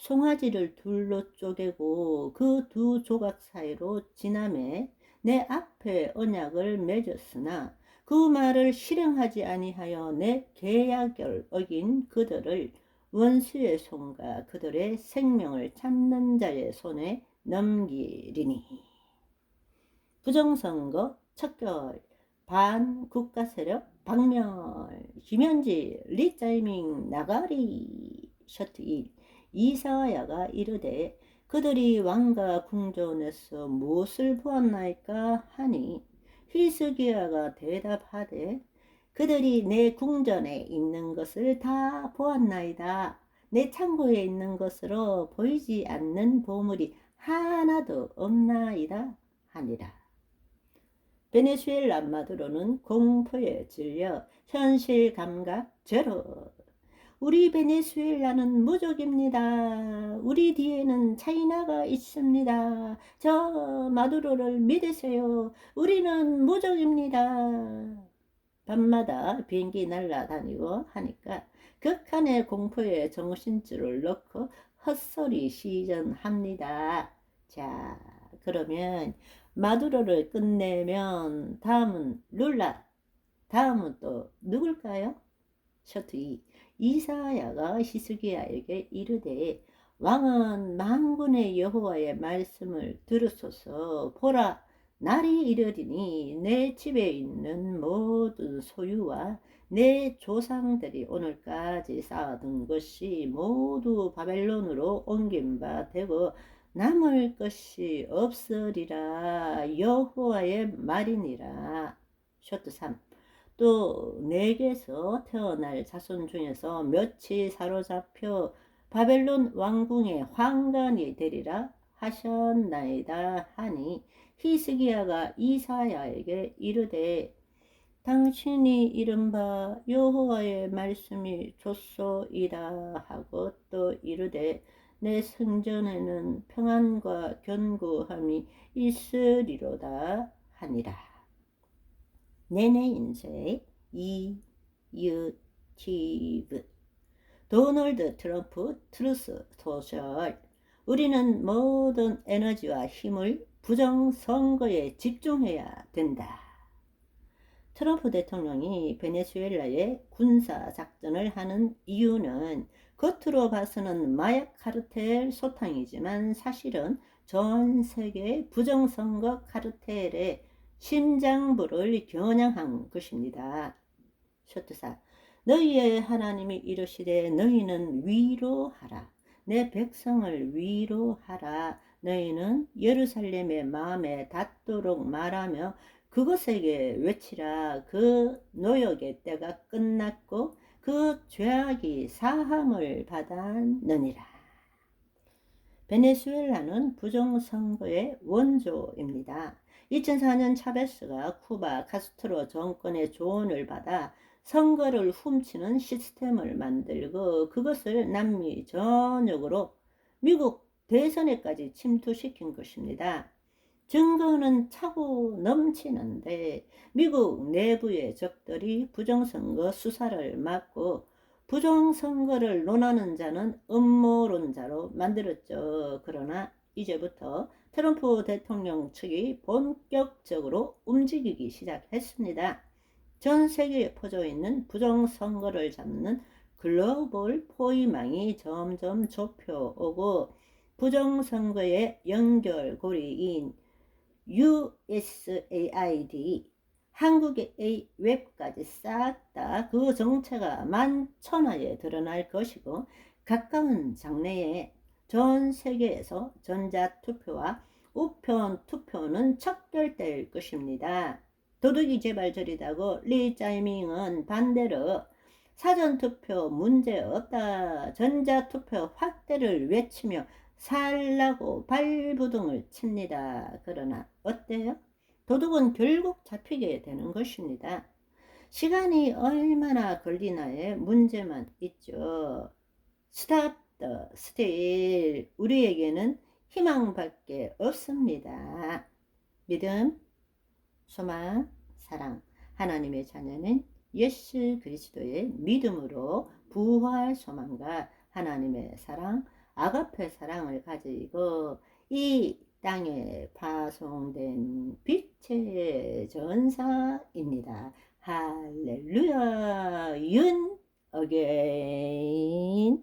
송아지를 둘로 쪼개고 그 두 조각 사이로 지남에 내 앞에 언약을 맺었으나 그 말을 실행하지 아니하여 내 계약을 어긴 그들을 원수의 손과 그들의 생명을 찾는 자의 손에 넘기리니. 부정선거 척결 반 국가 세력 박멸 김현지 리짜이밍 나가리 셔트 1 이사야가 이르되 그들이 왕과 궁전에서 무엇을 보았나이까 하니 히스기야가 대답하되 그들이 내 궁전에 있는 것을 다 보았나이다. 내 창고에 있는 것으로 보이지 않는 보물이 하나도 없나이다 하니라. 베네수엘라 마두로는 공포에 질려 현실 감각 제로 우리 베네수엘라는 무적입니다. 우리 뒤에는 차이나가 있습니다. 저 마두로를 믿으세요. 우리는 무적입니다. 밤마다 비행기 날아다니고 하니까 극한의 공포에 정신줄을 넣고 헛소리 시전합니다. 자, 그러면 마두로를 끝내면 다음은 룰라. 다음은 또 누굴까요? 셔트 2. 이사야가 히스기야에게 이르되 왕은 만군의 여호와의 말씀을 들으소서. 보라 날이 이르리니 내 집에 있는 모든 소유와 내 조상들이 오늘까지 쌓아둔 것이 모두 바벨론으로 옮긴 바 되고 남을 것이 없으리라. 여호와의 말이니라. 쇼트 3 또 내게서 태어날 자손 중에서 몇이 사로잡혀 바벨론 왕궁의 황관이 되리라 하셨나이다 하니 히스기야가 이사야에게 이르되 당신이 이른바 여호와의 말씀이 좋소이다 하고 또 이르되 내 성전에는 평안과 견고함이 있으리로다 하니라. 내내 인쇄. 이 유티브. 도널드 트럼프 트루스 소셜. 우리는 모든 에너지와 힘을 부정 선거에 집중해야 된다. 트럼프 대통령이 베네수엘라에 군사 작전을 하는 이유는 겉으로 봐서는 마약 카르텔 소탕이지만 사실은 전 세계 부정선거 카르텔의 심장부를 겨냥한 것입니다. 쇼트사 너희의 하나님이 이르시되 너희는 위로하라. 내 백성을 위로하라. 너희는 예루살렘의 마음에 닿도록 말하며 그것에게 외치라. 그 노역의 때가 끝났고 그 죄악이 사함을 받았느니라. 베네수엘라는 부정선거의 원조입니다. 2004년 차베스가 쿠바 카스트로 정권의 조언을 받아 선거를 훔치는 시스템을 만들고 그것을 남미 전역으로 미국 대선에까지 침투시킨 것입니다. 증거는 차고 넘치는데 미국 내부의 적들이 부정선거 수사를 막고 부정선거를 논하는 자는 음모론자로 만들었죠. 그러나 이제부터 트럼프 대통령 측이 본격적으로 움직이기 시작했습니다. 전 세계에 퍼져 있는 부정선거를 잡는 글로벌 포위망이 점점 좁혀오고 부정선거의 연결고리인 USAID 한국의 A 웹까지 싹 다 그 정체가 만천하에 드러날 것이고 가까운 장래에 전 세계에서 전자투표와 우편 투표는 척결될 것입니다. 도둑이 재발절이다고 리 짜이밍은 반대로 사전투표 문제 없다. 전자투표 확대를 외치며 살라고 발부둥을 칩니다. 그러나 어때요? 도둑은 결국 잡히게 되는 것입니다. 시간이 얼마나 걸리나의 문제만 있죠. 스탑 더 스틸 우리에게는 희망밖에 없습니다. 믿음, 소망, 사랑 하나님의 자녀는 예수 그리스도의 믿음으로 부활 소망과 하나님의 사랑 아가페 사랑을 가지고 이 땅에 파송된 빛의 전사입니다. 할렐루야 윤 어게인